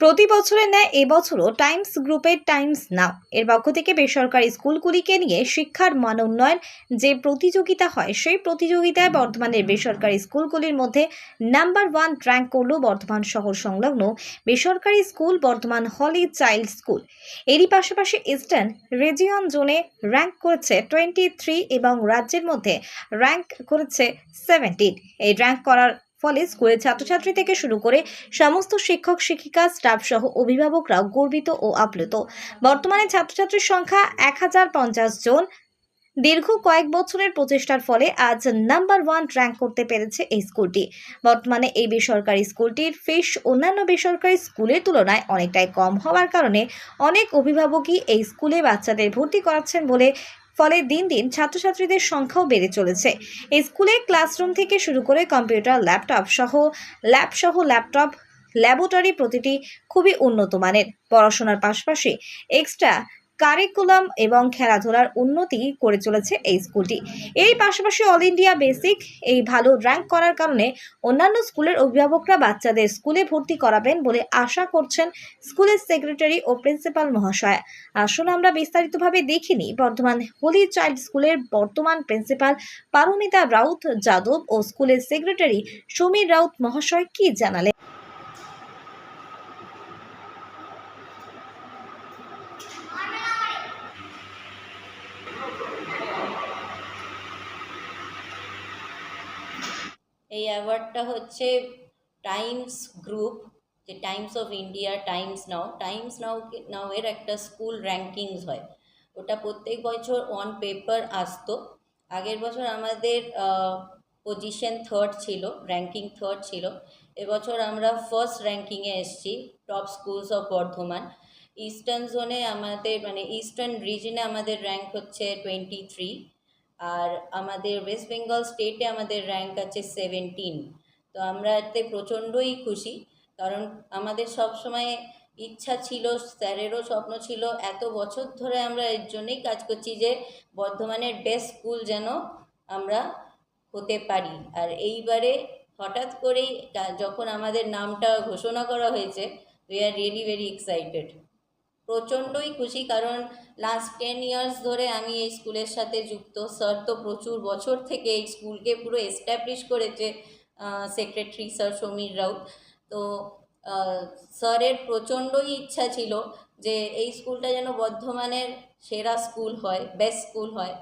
প্রতি বছরের ন্যায় এবছরও টাইমস গ্রুপের টাইমস নাও। এর পক্ষ থেকে বেসরকারি স্কুলগুলিকে নিয়ে শিক্ষার মান উন্নয়ন যে প্রতিযোগিতা হয়, সেই প্রতিযোগিতায় বর্ধমানের বেসরকারি স্কুলগুলির মধ্যে নাম্বার ওয়ান র্যাঙ্ক করল বর্ধমান শহর সংলগ্ন বেসরকারি school Bardhaman Holy Child School. এরই পাশাপাশি ইস্টার্ন রেজিয়ন জোনে র্যাঙ্ক করেছে টোয়েন্টি থ্রি এবং রাজ্যের মধ্যে র্যাঙ্ক করেছে সেভেন্টিন। এই র্যাঙ্ক করার ফলে স্কুলের ছাত্রছাত্রী থেকে শুরু করে সমস্ত শিক্ষক, শিক্ষিকা স্টাফ সহ অভিভাবকরাও গর্বিত ও আপ্লুত। বর্তমানে ছাত্রছাত্রীর সংখ্যা এক হাজার পঞ্চাশ জন। দীর্ঘ কয়েক বছরের প্রচেষ্টার ফলে আজ নাম্বার ওয়ান র্যাঙ্ক করতে পেরেছে এই স্কুলটি। বর্তমানে এই বেসরকারি স্কুলটির ফিস অন্যান্য বেসরকারি স্কুলের তুলনায় অনেকটাই কম হওয়ার কারণে অনেক অভিভাবকই এই স্কুলে বাচ্চাদের ভর্তি করাচ্ছেন বলে ফলে দিন দিন ছাত্রছাত্রীদের সংখ্যাও বেড়ে চলেছে। স্কুলে ক্লাসরুম থেকে শুরু করে কম্পিউটার, ল্যাপটপ সহ, ল্যাব সহ ল্যাপটপ, ল্যাবরেটরি প্রতিটি খুবই উন্নত মানের। পড়াশোনার পাশাপাশি এক্সট্রা কারিকুলাম এবং খেলাধুলার উন্নতি করে চলেছে এই স্কুলটি। এই পাশাপাশি অল ইন্ডিয়া বেসিক এই ভালো র্যাঙ্ক করার কারণে অন্যান্য স্কুলের অভিভাবকরা বাচ্চাদের স্কুলে ভর্তি করাবেন বলে আশা করছেন স্কুলের সেক্রেটারি ও প্রিন্সিপাল মহাশয়। আসুন আমরা বিস্তারিতভাবে দেখিনি বর্ধমান হোলি চাইল্ড স্কুলের বর্তমান প্রিন্সিপাল পারমিতা রাউত যাদব ও স্কুলের সেক্রেটারি সমীর রাউত মহাশয় কি জানালেন। এই অ্যাওয়ার্ডটা হচ্ছে টাইমস গ্রুপ যে Times of India Times Now Times Now now এর একটা স্কুল র্যাঙ্কিংস হয়। ওটা প্রত্যেক বছর অন পেপার আসতো। আগের বছর আমাদের পজিশন থার্ড ছিল র্যাঙ্কিং থার্ড ছিল। এবছর আমরা ফার্স্ট র্যাঙ্কিংয়ে এসেছি top schools of Bardhaman. Eastern জোনে আমাদের মানে ইস্টার্ন রিজনে আমাদের র্যাঙ্ক হচ্ছে টোয়েন্টি থ্রি আর আমাদের ওয়েস্ট বেঙ্গল স্টেটে আমাদের র্যাঙ্ক আছে সেভেন্টিন তো আমরা এতে প্রচণ্ডই খুশি, কারণ আমাদের সব সময় ইচ্ছা ছিল, স্যারেরও স্বপ্ন ছিল এত বছর ধরে আমরা এর জন্যই কাজ করছি যে বর্ধমানের বেস্ট স্কুল যেন আমরা হতে পারি। আর এইবারে হঠাৎ করেই যখন আমাদের নামটা ঘোষণা করা হয়েছে we are really very excited প্রচণ্ডই খুশি, কারণ লাস্ট টেন ইয়ার্স ধরে আমি এই স্কুলের সাথে যুক্ত। স্যার তো প্রচুর বছর থেকে এই স্কুলকে পুরো এস্টাবলিশ করেছে সেক্রেটারি স্যার সমীর রাউত। তো স্যারের প্রচণ্ডই ইচ্ছা ছিল যে এই স্কুলটা যেন বর্ধমানের সেরা স্কুল হয় বেস্ট স্কুল হয়।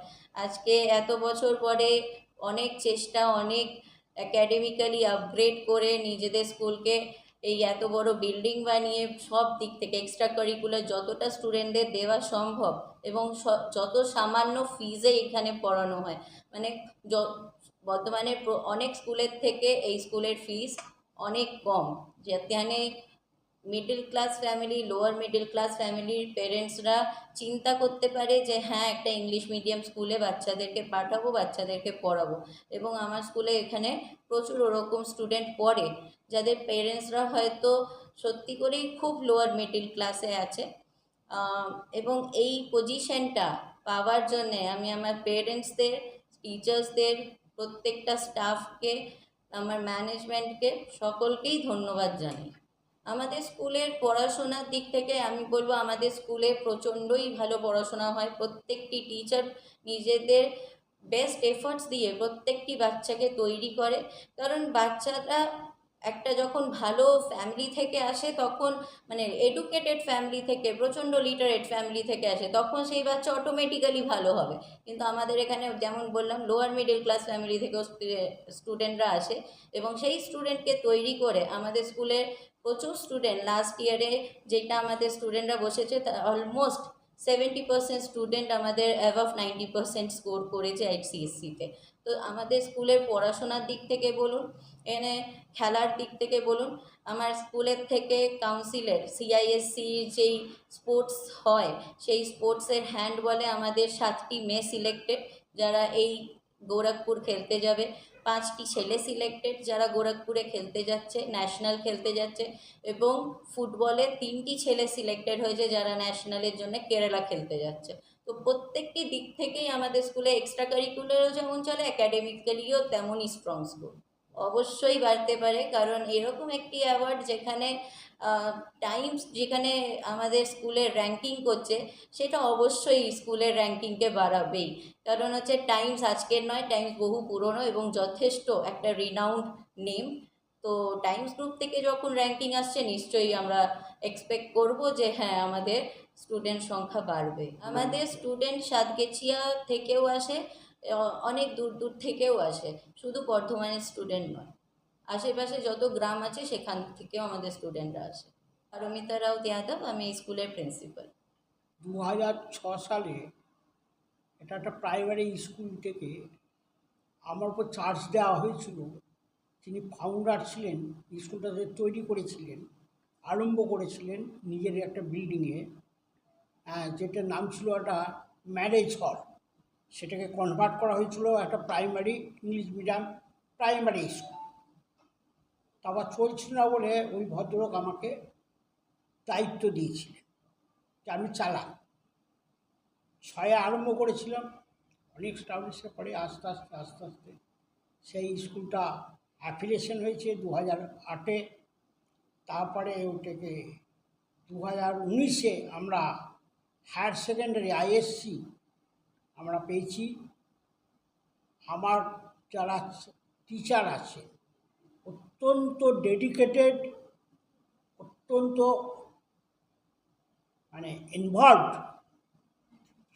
আজকে এত বছর পরে অনেক চেষ্টা, অনেক অ্যাকাডেমিক্যালি আপগ্রেড করে নিজেদের স্কুলকে এই এত বড় বিল্ডিং বানিয়ে সব দিক থেকে এক্সট্রা কারিকুলার যতটা স্টুডেন্টদের দেওয়া সম্ভব এবং যত সামান্য ফিজে এখানে পড়ানো হয়। মানে বর্তমানে অনেক স্কুলের থেকে এই স্কুলের ফিজ অনেক কম। যেখানে middle class family lower middle class ফ্যামিলির পেরেন্টসরা চিন্তা করতে পারে যে হ্যাঁ একটা ইংলিশ মিডিয়াম স্কুলে বাচ্চাদেরকে পাঠাবো, বাচ্চাদেরকে পড়াবো। এবং আমার স্কুলে এখানে প্রচুর ওরকম স্টুডেন্ট পড়ে, যাদের পেরেন্টসরা হয়তো সত্যি করেই খুব লোয়ার মিডিল ক্লাসে আছে। এবং এই পজিশনটা পাওয়ার জন্যে আমি আমার পেরেন্টসদের টিচার্সদের প্রত্যেকটা স্টাফকে আমার ম্যানেজমেন্টকে সকলকেই ধন্যবাদ জানাই। আমাদের স্কুলের পড়াশোনার দিক থেকে আমি বলব আমাদের স্কুলে প্রচণ্ডই ভালো পড়াশোনা হয়। প্রত্যেকটি টিচার নিজেদের বেস্ট এফর্টস দিয়ে প্রত্যেকটি বাচ্চাকে তৈরি করে। কারণ বাচ্চারা একটা যখন ভালো ফ্যামিলি থেকে আসে, তখন মানে এডুকেটেড ফ্যামিলি থেকে, প্রচণ্ড লিটারেট ফ্যামিলি থেকে আসে, তখন সেই বাচ্চা অটোমেটিক্যালি ভালো হবে। কিন্তু আমাদের এখানে যেমন বললাম লোয়ার মিডল ক্লাস ফ্যামিলি থেকেও স্টুডেন্টরা আসে এবং সেই স্টুডেন্টকে তৈরি করে আমাদের স্কুলের প্রচুর স্টুডেন্ট লাস্ট ইয়ারে যেটা আমাদের স্টুডেন্টরা বসেছে অলমোস্ট সেভেন্টি পার্সেন্ট স্টুডেন্ট আমাদের অ্যাভাভ নাইনটি পার্সেন্ট স্কোর করেছে এইচসিএসসিতে তো। আমাদের স্কুলের পড়াশোনার দিক থেকে বলুন, এনে খেলার দিক থেকে বলুন, আমার স্কুলের থেকে কাউন্সিলের সিআইএসসির যেই স্পোর্টস হয়, সেই স্পোর্টসের হ্যান্ড বলে আমাদের সাতটি মেয়ে সিলেক্টেড যারা এই গোরখপুর খেলতে যাবে। পাঁচটি ছেলে সিলেক্টেড যারা গোরখপুরে খেলতে যাচ্ছে ন্যাশনাল খেলতে যাচ্ছে এবং ফুটবলে তিনটি ছেলে সিলেক্টেড হয়েছে যারা ন্যাশনালের জন্য কেরালা খেলতে যাচ্ছে। তো প্রত্যেকটি দিক থেকেই আমাদের স্কুলে এক্সট্রা কারিকুলারও যেমন চলে অ্যাকাডেমিক্যালিও তেমনই স্ট্রং স্কুল অবশ্যই বাড়তে পারে, কারণ এরকম একটি অ্যাওয়ার্ড যেখানে টাইমস যেখানে আমাদের স্কুলের র্যাঙ্কিং করছে, সেটা অবশ্যই স্কুলের র্যাঙ্কিংকে বাড়াবেই। কারণ হচ্ছে টাইমস আজকের নয় টাইমস বহু পুরনো এবং যথেষ্ট একটা রিনাউন্ড নেম তো টাইমস গ্রুপ থেকে যখন র্যাঙ্কিং আসছে, নিশ্চয়ই আমরা এক্সপেক্ট করব যে হ্যাঁ আমাদের স্টুডেন্ট সংখ্যা বাড়বে। আমাদের স্টুডেন্ট সাতগেছিয়া থেকেও আসে অনেক দূর দূর থেকেও আসে। শুধু বর্ধমানের স্টুডেন্ট নয়। আশেপাশে যত গ্রাম আছে, সেখান থেকেও আমাদের স্টুডেন্টরা আসে। আর অমিতা রাউত যাদব আমি স্কুলের প্রিন্সিপাল দু সালে এটা একটা প্রাইমারি স্কুল থেকে আমার উপর চার্জ দেওয়া হয়েছিল। তিনি ফাউন্ডার ছিলেন স্কুলটাতে তৈরি করেছিলেন, আরম্ভ করেছিলেন নিজের একটা বিল্ডিংয়ে যেটার নাম ছিল একটা ম্যারেজ হল সেটাকে কনভার্ট করা হয়েছিল একটা primary English medium primary school তারপর চলছিল না বলে ওই ভদ্রলোক আমাকে দায়িত্ব দিয়েছিলেন যে আমি চালাই ছয়ে আরম্ভ করেছিলাম, অনেক স্টাবলিশের পরে আস্তে আস্তে আস্তে আস্তে সেই স্কুলটা অ্যাফিলিয়েশন হয়েছে দু হাজার আটে। তারপরে ওটাকে দু হাজার উনিশে আমরা হায়ার সেকেন্ডারি আইএসসি আমরা পেয়েছি। আমার যারা টিচার আছে অত্যন্ত ডেডিকেটেড অত্যন্ত মানে ইনভলভড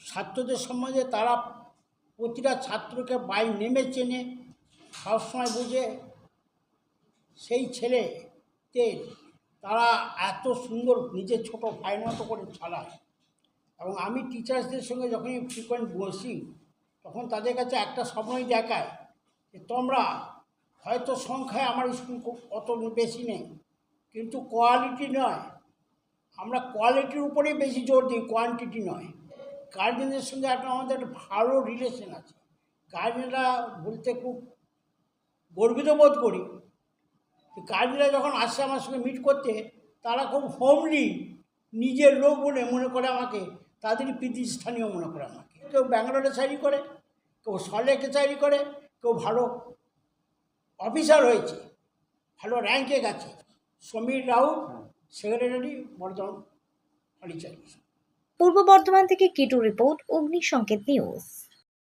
ছাত্রদের সম্বন্ধে তারা প্রতিটা ছাত্রকে বাই নেমে চেনে, সবসময় বুঝে। সেই ছেলেতে তারা এত সুন্দর নিজের ছোট ভাইয়ের মতো করে চালায়। এবং আমি টিচার্সদের সঙ্গে যখনই ফ্রিকোয়েন্ট বসি, তখন তাদের কাছে একটা সময় দেখায় যে তোমরা হয়তো সংখ্যায় আমার স্কুল অত বেশি নেই, কিন্তু কোয়ালিটি নয়। আমরা কোয়ালিটির উপরেই বেশি জোর দিই কোয়ান্টিটি নয়। গার্জেনদের সঙ্গে একটা আমাদের একটা ভালো রিলেশন আছে। গার্জেনরা বলতে খুব গর্বিত বোধ করি। গার্জেনরা যখন আসে আমার সঙ্গে মিট করতে, তারা খুব হোমলি নিজের লোক বলে মনে করে আমাকে তাদেরই প্রতিষ্ঠানীয় মনে করে আমাকে। কেউ ব্যাঙ্গালোরে চাকরি করে, কেউ সলেকে চাকরি করে, কেউ ভালো অফিসার হয়েছে, ভালো র্যাঙ্কে গেছে। সমীর রাউত সেক্রেটারি, বর্ধমান হলিচারি পূর্ব বর্ধমান থেকে কিটু রিপোর্ট অগ্নি সংকেত নিউজ।